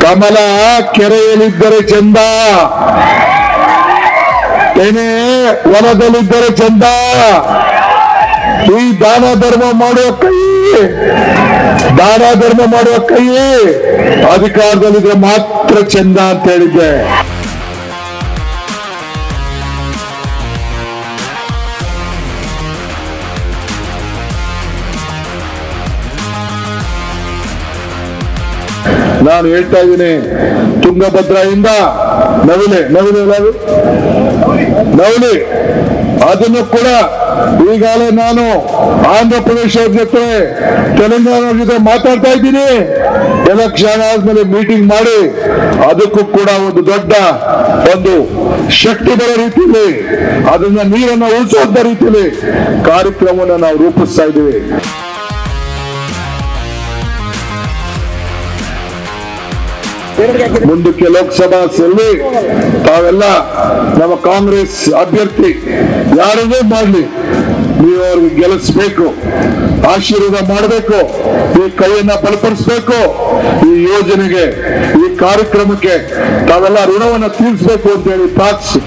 ಕಮಲ ಕೆರೆಯಲ್ಲಿದ್ದರೆ ಚಂದ. ತೆನೆ ಹೊಲದಲ್ಲಿದ್ದರೆ ಚಂದ. ಈ ದಾನ ಧರ್ಮ ಮಾಡುವ ಕೈ. ದಾನ ಧರ್ಮ ಮಾಡುವ ಕೈ. ಅಧಿಕಾರದಲ್ಲಿದ್ರೆ ಮಾತ್ರ ಚಂದ ಅಂತ ಹೇಳಿದ್ದೆ. ನಾನು ಹೇಳ್ತಾ ಇದ್ದೀನಿ, ತುಂಗಭದ್ರಾಯಿಂದ ನವಿಲೆ ನವಿಲೆ? ನವಿಲೆ ಅದನ್ನು ಕೂಡ ಈಗಾಗಲೇ ನಾನು ಆಂಧ್ರ ಪ್ರದೇಶ ಜೊತೆ ತೆಲಂಗಾಣ ಜೊತೆ ಮಾತಾಡ್ತಾ ಇದ್ದೀನಿ ಎಲೆಕ್ಷನ್ ಆದ್ಮೇಲೆ ಮೀಟಿಂಗ್ ಮಾಡಿ ಅದಕ್ಕೂ ಕೂಡ ಒಂದು ದೊಡ್ಡ ಒಂದು ಶಕ್ತಿ ಬರೋ ರೀತಿಯಲ್ಲಿ ಅದನ್ನ ನೀರನ್ನು ಉಳಿಸುವಂತ ರೀತಿಯಲ್ಲಿ ಕಾರ್ಯಕ್ರಮವನ್ನು ನಾವು ರೂಪಿಸ್ತಾ ಇದ್ದೀವಿ ಮುಂದಕ್ಕೆ ಲೋಕಸಭಾ ಸೆಲ್ಲಿ ತಾವೆಲ್ಲ ನಮ್ಮ ಕಾಂಗ್ರೆಸ್ ಅಭ್ಯರ್ಥಿ, ಯಾರನ್ನೇ ಮಾಡಲಿ. ನೀವು ಅವ್ರಿಗೆ ಗೆಲ್ಲಿಸ್ಬೇಕು, ಆಶೀರ್ವಾದ ಮಾಡಬೇಕು, ಈ ಕೈಯನ್ನ ಬಲಪಡಿಸಬೇಕು. ಈ ಯೋಜನೆಗೆ, ಈ ಕಾರ್ಯಕ್ರಮಕ್ಕೆ ತಾವೆಲ್ಲ ಋಣವನ್ನು ತೀರಿಸಬೇಕು ಅಂತ ಹೇಳಿ ಪ್ರಾರ್ಥಿಸಿ.